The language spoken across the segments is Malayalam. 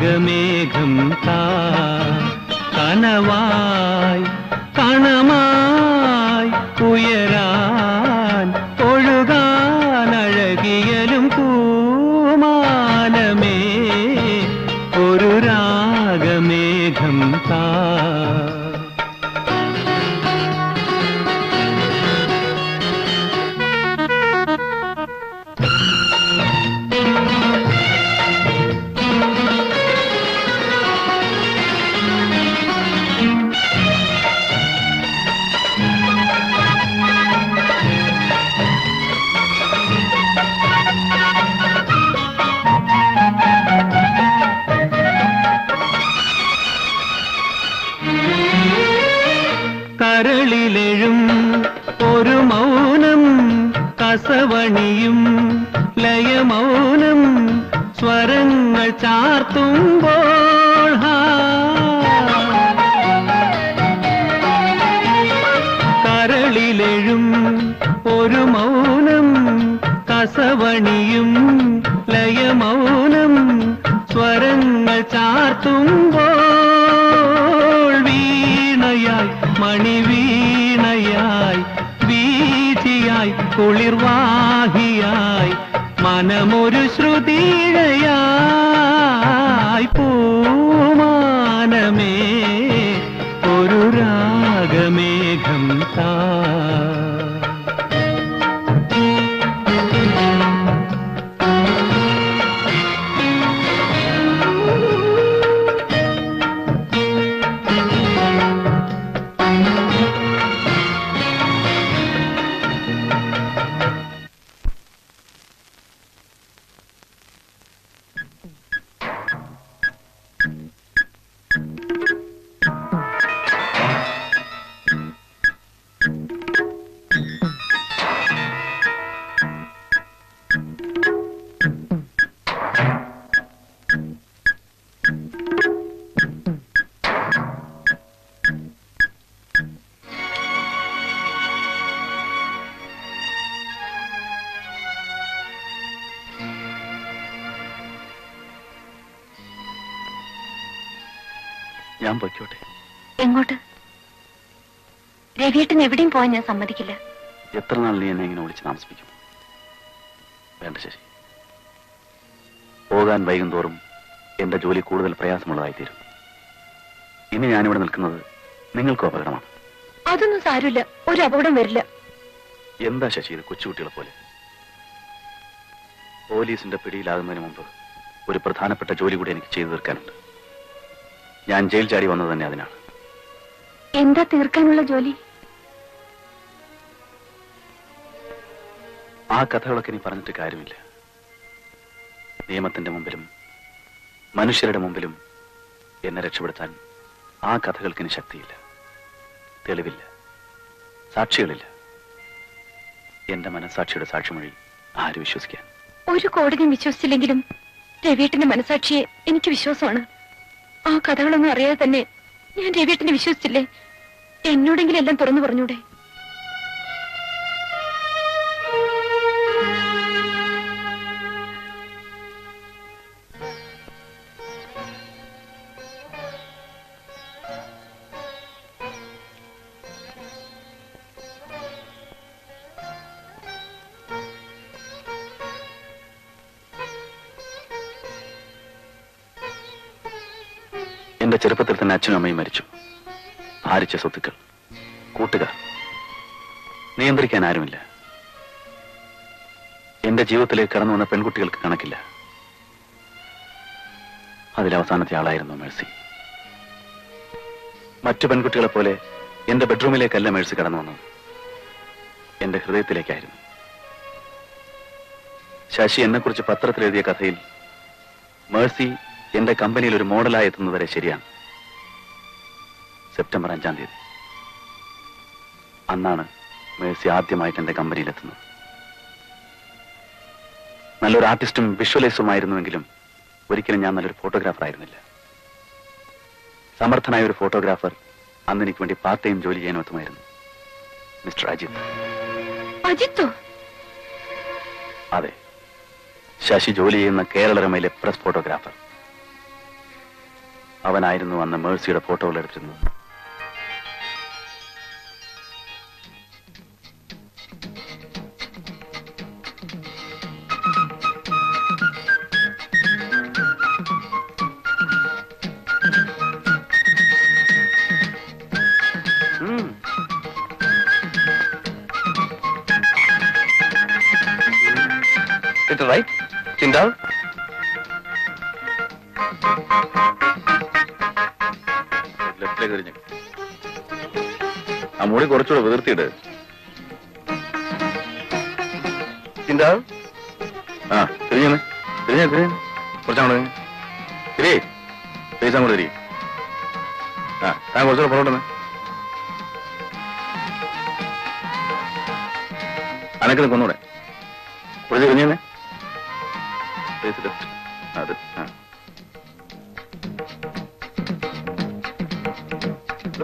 गमे घुम्ता कनवा കരളിലെഴും ഒരു മൗനം കസവണിയും ലയമൗനം സ്വരങ്ങൾ ചാർത്തുമ്പോൾ കരളിലെഴും ഒരു മൗനം കസവണിയും ലയമൗനം സ്വരങ്ങൾ ചാർത്തും കുളിർവാഹിയായി മനമൊരു ശ്രുതിഴയായി പൂമാനമേ ഒരു രാഗമേഘം താ ഞാൻ പൊയ്ക്കോട്ടെ. എങ്ങോട്ട്? രവിയേട്ടൻ എവിടെയും പോയാൻ ഞാൻ സമ്മതിക്കില്ല. എത്ര നാൾ നീ എന്നെ ഇങ്ങനെ വിളിച്ച് താമസിപ്പിക്കും? വേണ്ട ശശി. പോകാൻ വൈകും തോറും എന്റെ ജോലി കൂടുതൽ പ്രയാസമുള്ളതായി തീരും ഇനി ഞാനിവിടെ നിൽക്കുന്നത് നിങ്ങൾക്കും അപകടമാണ്. അതൊന്നും സാരമില്ല. ഒരു അപകടം വരില്ല. എന്താ ശശി ഇത് കൊച്ചുകുട്ടികളെ പോലെ? പോലീസിന്റെ പിടിയിലാകുന്നതിന് മുമ്പ് ഒരു പ്രധാനപ്പെട്ട ജോലി കൂടി എനിക്ക് ചെയ്തു തീർക്കാനുണ്ട്. ഞാൻ ജയിൽ ചാടി വന്നത് തന്നെ അതിനാണ്. എന്താ തീർക്കാനുള്ള ജോലി? ആ കഥകളൊക്കെ ഇനി പറഞ്ഞിട്ട് കാര്യമില്ല. നിയമത്തിന്റെ മുമ്പിലും മനുഷ്യരുടെ മുമ്പിലും എന്നെ രക്ഷപ്പെടുത്താൻ ആ കഥകൾക്ക് ഇനി ശക്തിയില്ല. തെളിവില്ല. സാക്ഷികളില്ല. എന്റെ മനസാക്ഷിയുടെ സാക്ഷിമൊഴി ആര് വിശ്വസിക്കാൻ? ഒരു കോടതിയും വിശ്വസിച്ചില്ലെങ്കിലും രവിയേട്ടന്റെ മനസാക്ഷിയെ എനിക്ക് വിശ്വാസമാണ്. ആ കഥകളൊന്നും അറിയാതെ തന്നെ ഞാൻ രവിയേട്ടനെ വിശ്വസിച്ചില്ലേ? എന്നോടെങ്കിലും എല്ലാം തുറന്നു പറഞ്ഞൂടെ? എന്റെ ചെറുപ്പത്തിൽ തന്നെ അച്ഛനും അമ്മയും മരിച്ചു. ഭാരിച്ച സ്വത്തുക്കൾ. കൂട്ടുകാർ. നിയന്ത്രിക്കാൻ ആരുമില്ല. എന്റെ ജീവിതത്തിലേക്ക് കടന്നു വന്ന പെൺകുട്ടികൾക്ക് കണക്കില്ല. അതിലവസാനത്തെ ആളായിരുന്നു മേഴ്സി. മറ്റു പെൺകുട്ടികളെ പോലെ എന്റെ ബെഡ്റൂമിലേക്കല്ല മേഴ്സി കടന്നു വന്നത്. എന്റെ ഹൃദയത്തിലേക്കായിരുന്നു. ശശി എന്നെക്കുറിച്ച് പത്രത്തിൽ എഴുതിയ കഥയിൽ മേഴ്സി എന്റെ കമ്പനിയിൽ ഒരു മോഡലായി എത്തുന്നവരെ ശരിയാണ്. സെപ്റ്റംബർ അഞ്ചാം തീയതി. അന്നാണ് മേഴ്സി ആദ്യമായിട്ട് എന്റെ കമ്പനിയിൽ എത്തുന്നത്. നല്ലൊരു ആർട്ടിസ്റ്റും വിഷ്വലൈസുമായിരുന്നുവെങ്കിലും ഒരിക്കലും ഞാൻ നല്ലൊരു ഫോട്ടോഗ്രാഫർ ആയിരുന്നില്ല. സമർത്ഥനായ ഒരു ഫോട്ടോഗ്രാഫർ അന്ന് എനിക്ക് വേണ്ടി പാർട്ട് ടൈം ജോലി ചെയ്യാൻ എത്തുമായിരുന്നു മിസ്റ്റർ അജിത്. അജിത്തോ? അതെ. ശശി ജോലി ചെയ്യുന്ന കേരളരമയിലെ പ്രസ് ഫോട്ടോഗ്രാഫർ. അവനായിരുന്നു അന്ന് മേഴ്സിയുടെ ഫോട്ടോകൾ എടുത്തിരുന്നത്. Is it right? Down. തിരിഞ്ഞ്. ആ മുടി കുറച്ചുകൂടെ വിതിർത്തിയിട് Sit ആ തിരിഞ്ഞു തിരിഞ്ഞ. തിരിഞ്ഞ. കുറച്ചങ്ങോട്ട് തിരി. പൈസ അങ്ങോട്ട് തിരി. ആ താൻ കുറച്ചുകൂടെ പുറകോട്ടെന്ന് അനക്കിന് നിൽക്കൊന്നൂടെ കുറച്ച് കഴിഞ്ഞേ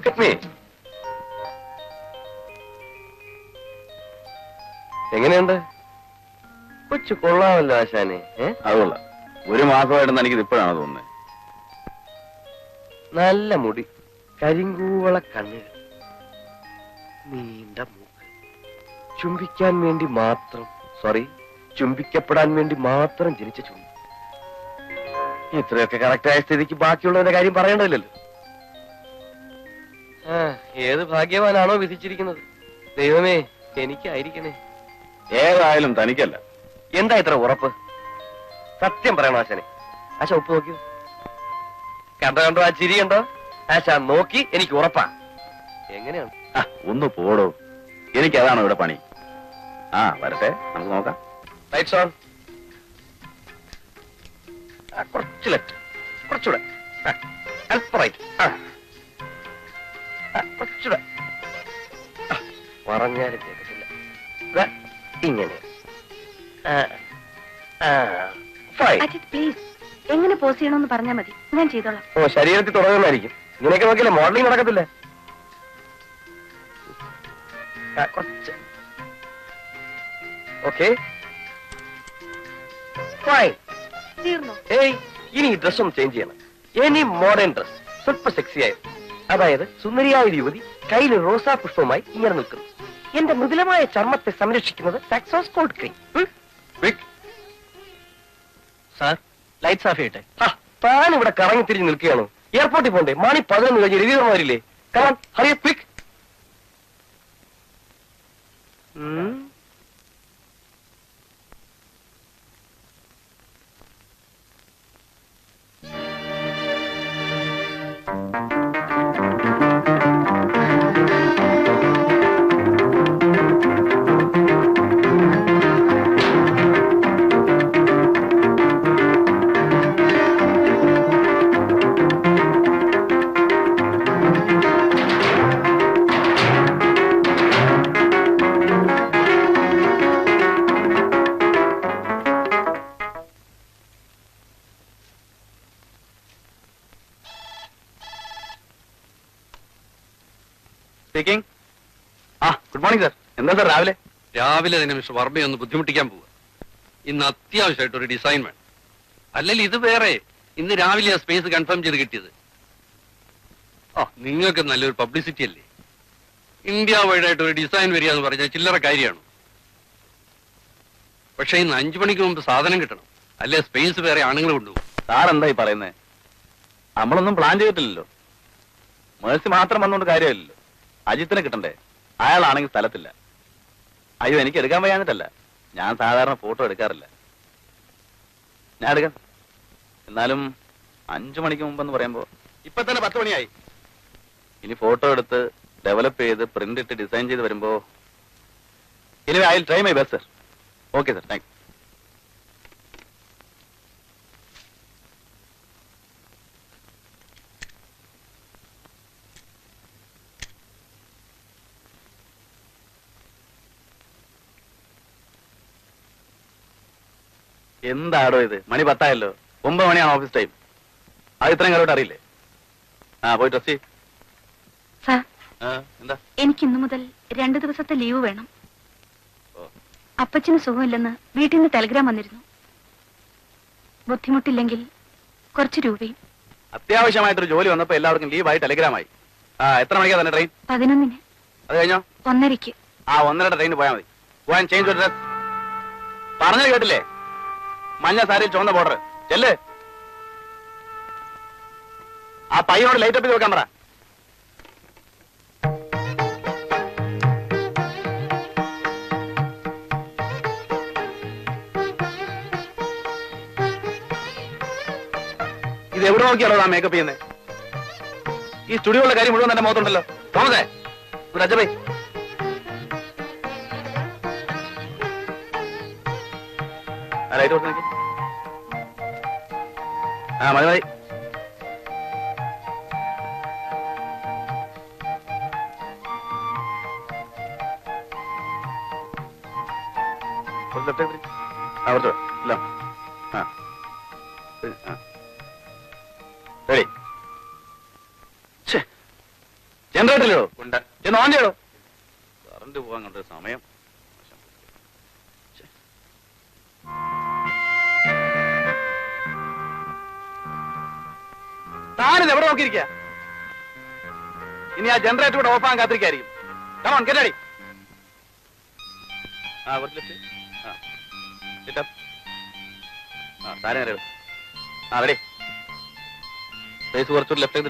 Look at me. എങ്ങനെയുണ്ട്? കൊച്ചു കൊള്ളാമല്ലോ ആശാനെ അതുകൊള്ള. അത് കൊള്ളാം ഒരു മാസമായിട്ട് എനിക്കിത് ഇപ്പോഴാണ് തോന്നുന്നത് നല്ല മുടി കരിങ്കൂവള കണ്ണുകൾ നീണ്ട മൂക്ക്. ചുംബിക്കാൻ വേണ്ടി മാത്രം സോറി ചുംബിക്കപ്പെടാൻ വേണ്ടി മാത്രം ജനിച്ച ചുംബി. ഇത്രയൊക്കെ കറക്റ്റായ സ്ഥിതിക്ക് ബാക്കിയുള്ളവരുടെ കാര്യം പറയേണ്ടതില്ലല്ലോ. ഏത് ഭാഗ്യവാനാണോ വിധിച്ചിരിക്കുന്നത്? ദൈവമേ എനിക്കായിരിക്കണേ. ഏതായാലും തനിക്കല്ല. എന്താ ഇത്ര ഉറപ്പ്? സത്യം പറയണം ആശാനെ? ആശ ഉപ്പ് നോക്കിയോ? കണ്ടോ കണ്ടോ ആ ചിരി കണ്ടോ? ആശ നോക്കി എനിക്ക് ഉറപ്പാ. എങ്ങനെയാണ്? ഒന്ന് പോടോ. എനിക്ക് അതാണോ ഇവിടെ പണി? ആ വരട്ടെ നമുക്ക് നോക്കാം. ലൈറ്റ്സ് ഓൺ കുറച്ച് ലെഫ്റ്റ് കുറച്ചുകൂടെ. അല്പം റൈറ്റ് ആ. കുറച്ചുകൂടെ പറഞ്ഞാലും ദാ, ഇങ്ങനെ. പ്ലീസ് എങ്ങനെ പോസ് ചെയ്യണമെന്ന് പറഞ്ഞാൽ മതി. ഞാൻ ചെയ്തോളാം. ഓ ശരീരത്തിൽ തുടങ്ങുന്നതായിരിക്കും. ഇങ്ങനെയൊക്കെ നോക്കില്ല മോഡലിംഗ് നടക്കത്തില്ല. കുറച്ച് ഓക്കെ ഏയ് ഇനി ഈ ഡ്രസ് ഒന്ന് ചേഞ്ച് ചെയ്യണം. എനി മോഡേൺ ഡ്രസ് സ്വല്പ സെക്സി ആയത് അതായത് സുന്ദരിയായ ഒരു യുവതി കയ്യിൽ റോസാ പുഷ്പവുമായി ഇങ്ങനെ നിൽക്കുന്നു. എന്റെ മൃദുലമായ ചർമ്മത്തെ സംരക്ഷിക്കുന്നത് സാക്സോസ് cold cream sir lights off ചെയ്യട്ടെ. താൻ ഇവിടെ കറങ്ങി തിരിഞ്ഞ് നിൽക്കുകയാണോ എയർപോർട്ടിൽ പോണ്ടേ? മണി പതിനൊന്ന് കഴിഞ്ഞ് രവീന്ദ്രമാരില്ലേ? കാരണം ഹറിയ ക്വിക്ക് മോർണിംഗ് സാർ എന്താ സാർ രാവിലെ? രാവിലെ തന്നെ മിസ്റ്റർ വർമ്മയെ ഒന്ന് ബുദ്ധിമുട്ടിക്കാൻ പോവുക ഇന്ന് അത്യാവശ്യമായിട്ട് ഒരു ഡിസൈൻ വേണം. അല്ലെങ്കിൽ ഇത് വേറെ. ഇന്ന് രാവിലെ ആ സ്പേസ് കൺഫേം ചെയ്ത് കിട്ടിയത്. ആ നിങ്ങൾക്ക് നല്ലൊരു പബ്ലിസിറ്റി അല്ലേ? ഇന്ത്യ വൈഡായിട്ട് ഒരു ഡിസൈൻ വരിക എന്ന് പറഞ്ഞാൽ ചില്ലറ കാര്യമാണ്. പക്ഷേ ഇന്ന് അഞ്ചു മണിക്ക് മുമ്പ് സാധനം കിട്ടണം. അല്ലെ സ്പേസ് വേറെ ആണുങ്ങൾ കൊണ്ടുപോകും. സാർ എന്താ ഈ പറയുന്നത് നമ്മളൊന്നും പ്ലാൻ ചെയ്തിട്ടില്ലല്ലോ. മേഴ്സി മാത്രം വന്നുകൊണ്ട് കാര്യമില്ലല്ലോ. അജിത്തിനെ കിട്ടണ്ടേ? അയാളാണെങ്കിൽ സ്ഥലത്തില്ല. അയ്യോ എനിക്ക് എടുക്കാൻ വയ്യാഞ്ഞിട്ടല്ല. ഞാൻ സാധാരണ ഫോട്ടോ എടുക്കാറില്ല. ഞാൻ എടുക്കാം. എന്നാലും അഞ്ചു മണിക്ക് മുമ്പെന്ന് പറയുമ്പോ ഇപ്പൊ തന്നെ പത്ത് മണിയായി. ഇനി ഫോട്ടോ എടുത്ത് ഡെവലപ്പ് ചെയ്ത് പ്രിന്റ് ഇട്ട് ഡിസൈൻ ചെയ്ത് വരുമ്പോ ഇനി I try my best sir okay sir thank എന്താടോ ഇത്? മണി പത്തായല്ലോ. ഒമ്പത് മണിയാണ് ഓഫീസ് ടൈം അത് ഇത്രയും കാലോട്ട് അറിയില്ലേ? ആ പോയി ട്രസ്റ്റി സാർ എന്താ? എനിക്ക് ഇന്നു മുതൽ രണ്ടു ദിവസത്തെ ലീവ് വേണം. അപ്പച്ചന് സുഖമില്ലെന്ന് വീട്ടിൽ നിന്ന് ടെലിഗ്രാം വന്നിരുന്നു. ബുദ്ധിമുട്ടില്ലെങ്കിൽ കുറച്ച് രൂപയും. അത്യാവശ്യമായിട്ടൊരു ജോലി വന്നപ്പോ എല്ലാവർക്കും ലീവായി ടെലിഗ്രാമായി. ആ എത്ര മണിക്കാ തന്നെ ട്രെയിൻ പതിനൊന്നിന്. അത് കഴിഞ്ഞോ? ഒന്നരക്ക് ആ ഒന്നരയുടെ ട്രെയിൻ പോയാൽ മതി. പോയാൻ ചേഞ്ച് പറഞ്ഞത് കേട്ടില്ലേ? മഞ്ഞ സാരിയിൽ ചുവന്ന ബോർഡർ ചെല്ല്. ആ പയ്യനോട് ലൈറ്റ് അപ്പ് വെക്കാൻ പറ. ഇത് എവിടെ നോക്കിയാണോ ആ മേക്കപ്പ് ചെയ്യുന്നത് ഈ സ്റ്റുഡിയോയുടെ കാര്യം മുഴുവൻ തന്നെ മുഖത്തുണ്ടല്ലോ. തോന്നതേ ഇവിടെ ലൈറ്റ് നോക്കി ആ മതി മതി. അവിടുത്തെ ഇല്ല. ആ. റെഡി. ജനറേറ്ററിലോ? ഉണ്ട്. ചെന്ന് ഓൺ ചെയ്യടോ. കറണ്ട് പോകാൻ കണ്ട സമയം. താനിത് എവിടെ ഇനി ആ ജനറേറ്റർ കൂടെ ഓഫാൻ കാത്തിരിക്കായിരിക്കും. കമോൺ കെട്ടടി ആ ആ. ആ ആ റെഡി ലെഫ്റ്റ്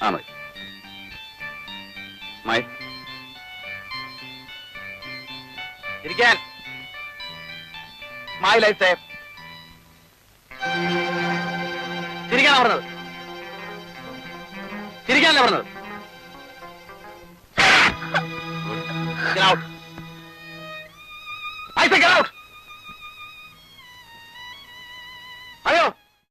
ആ ലൈഫ് സേഫ് ചിരിക്കാനാ പറഞ്ഞത് ചിരിക്കാനല്ലേ പറഞ്ഞത് Get out. Get out.